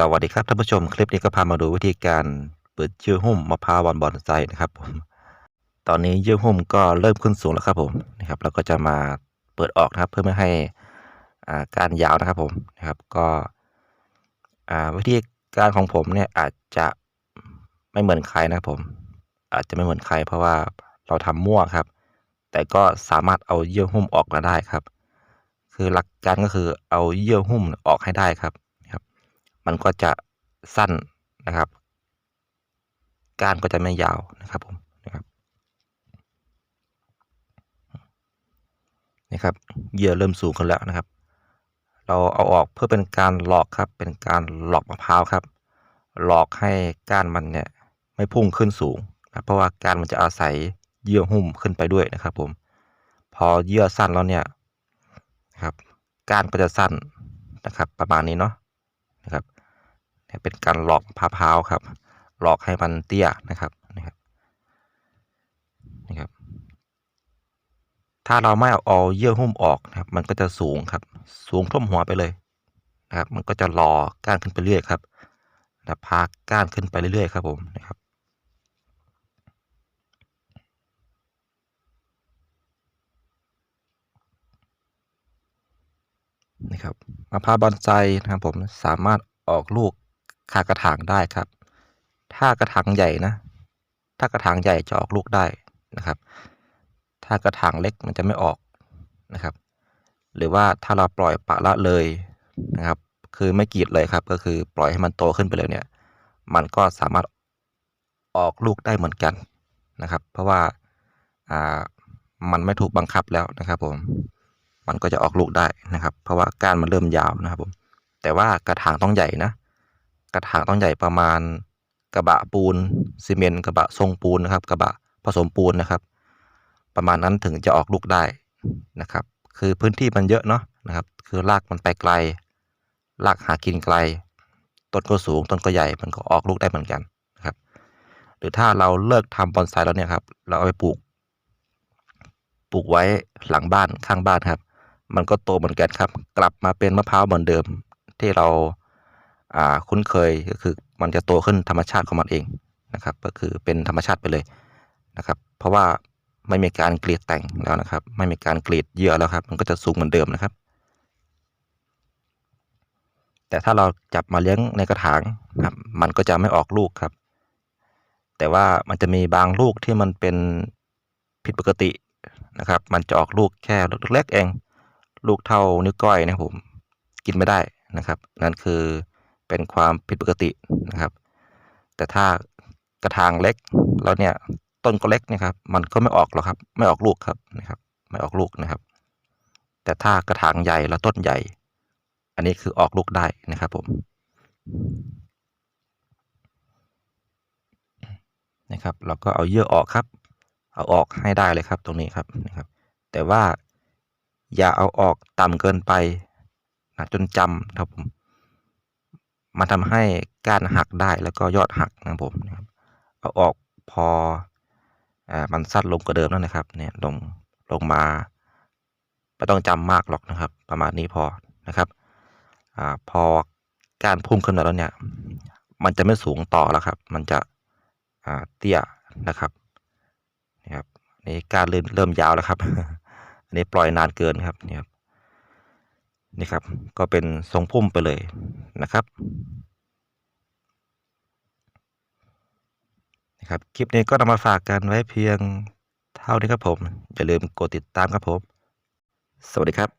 สวัสดีครับท่านผู้ชมคลิปนี้ก็พามาดูวิธีการเปิดเยื่อหุ้มมะพร้าวบอนบอนไซนะครับผมตอนนี้เยื่อหุ้มก็เริ่มขึ้นสูงแล้วครับผมนะครับเราก็จะมาเปิดออกนะครับเพื่อไม่ให้อ่าการยาวนะครับผมนะครับก็อ่าวิธีการของผมเนี่ยอาจจะไม่เหมือนใครนะครับผม อาจจะไม่เหมือนใคร เพราะว่าเราทำมั่วครับ แต่ก็สามารถเอาเยื่อหุ้มออกมาได้ครับ คือหลักการก็คือเอาเยื่อหุ้มออกให้ได้ครับ มันก็จะสั้นนะครับก้านก็จะไม่ยาวนะครับผมนะครับนะครับเหยื่อเริ่มสูงขึ้นแล้วนะครับ เราเอาออกเพื่อเป็นการหลอกครับ เป็นการหลอกมะพร้าวครับ หลอกให้ก้านมันเนี่ยไม่พุ่งขึ้นสูงนะเพราะว่าก้านมันจะอาศัยเยื่อหุ้มขึ้นไปด้วยนะครับ ผม พอเยื่อสั้นแล้วเนี่ยนะครับก้านก็จะสั้นนะครับ ประมาณนี้เนาะนะครับ เป็นการหลอกมะพร้าวครับ หลอกให้มันเตี้ยนะครับนะครับนะครับ ถ้าเราไม่เอาเอาเยื่อหุ้มออกนะครับ มันก็จะสูงครับ สูงท่วมหัวไปเลยนะครับ มันก็จะรอก้านขึ้นไปเรื่อยครับนะพาก้านขึ้นไปเรื่อยๆครับผมนะครับนะครับมะพร้าวบอนไซนะครับผมสามารถออกลูก คากระถางได้ครับ ถ้ากระถางใหญ่นะ ถ้ากระถางใหญ่จะออกลูกได้นะครับ ถ้ากระถางเล็กมันจะไม่ออกนะครับ หรือว่าถ้าเราปล่อยปะละเลยนะครับ คือไม่กีดเลยครับ ก็คือปล่อยให้มันโตขึ้นไปเลยเนี่ย มันก็สามารถออกลูกได้เหมือนกันนะครับ เพราะว่าอ่ามันไม่ถูกบังคับแล้วนะครับผม มันก็จะออกลูกได้นะครับ เพราะว่าก้านมันเริ่มยาวนะครับผม แต่ว่ากระถางต้องใหญ่นะ กระถางต้องใหญ่ประมาณกระบะปูนซีเมนต์กระบะทรงปูนนะครับ กระบะผสมปูนนะครับ ประมาณนั้นถึงจะออกลูกได้นะครับ คือพื้นที่มันเยอะเนาะนะครับ คือรากมันไปไกลรากหากินไกลต้นก็สูงต้นก็ใหญ่มันก็ออกลูกได้เหมือนกันนะครับ หรือถ้าเราเลิกทำบอนไซแล้วเนี่ยครับ เราเอาไปปลูก ปลูกไว้หลังบ้านข้างบ้านครับ มันก็โตเหมือนกันครับ กลับมาเป็นมะพร้าวเหมือนเดิมที่เรา คุ้นเคยก็คือมันจะโตขึ้นธรรมชาติของมันเองนะครับ ก็คือเป็นธรรมชาติไปเลยนะครับ เพราะว่าไม่มีการกรีดแต่งแล้วนะครับ ไม่มีการกรีดเยื่อแล้วครับ มันก็จะสูงเหมือนเดิมนะครับ แต่ถ้าเราจับมาเลี้ยงในกระถางครับ มันก็จะไม่ออกลูกครับ แต่ว่ามันจะมีบางลูกที่มันเป็นผิดปกตินะครับ มันจะออกลูกแค่ลูกเล็กๆเอง ลูกเท่านิ้วก้อยนะผม กินไม่ได้นะครับ นั่นคือ เป็นความผิดปกตินะครับ แต่ถ้ากระถางเล็กแล้วเนี่ยต้นก็เล็กนะครับ มันก็ไม่ออกหรอกครับ ไม่ออกลูกครับนะครับ ไม่ออกลูกนะครับ แต่ถ้ากระถางใหญ่แล้วต้นใหญ่ อันนี้คือออกลูกได้นะครับผมนะครับ เราก็เอาเยื่อออกครับ เอาออกให้ได้เลยครับตรงนี้ครับนะครับ แต่ว่าอย่าเอาออกต่ำเกินไปนะจนจำครับผม มันทำให้ก้านหักได้แล้วก็ยอดหักนะครับผมนะครับเอาออกพออมันสั้นลงกว่าเดิมแล้วนะครับเนี่ยลงลงมาไม่ต้องจำมากหรอกนะครับ ประมาณนี้พอนะครับอพอก้านพุ่งขึ้นมาแล้วเนี่ย มันจะไม่สูงต่อแล้วครับ มันจะเตี้ยนะครับนี่ครับนี่ก้านเริ่มเริ่มยาวแล้วครับ อันนี้ปล่อยนานเกินครับนี่ครับ นี่ครับก็เป็นทรงพุ่มไปเลยนะครับนะครับคลิปนี้ก็นำมาฝากกันไว้เพียงเท่านี้ครับผม อย่าลืมกดติดตามครับผม สวัสดีครับ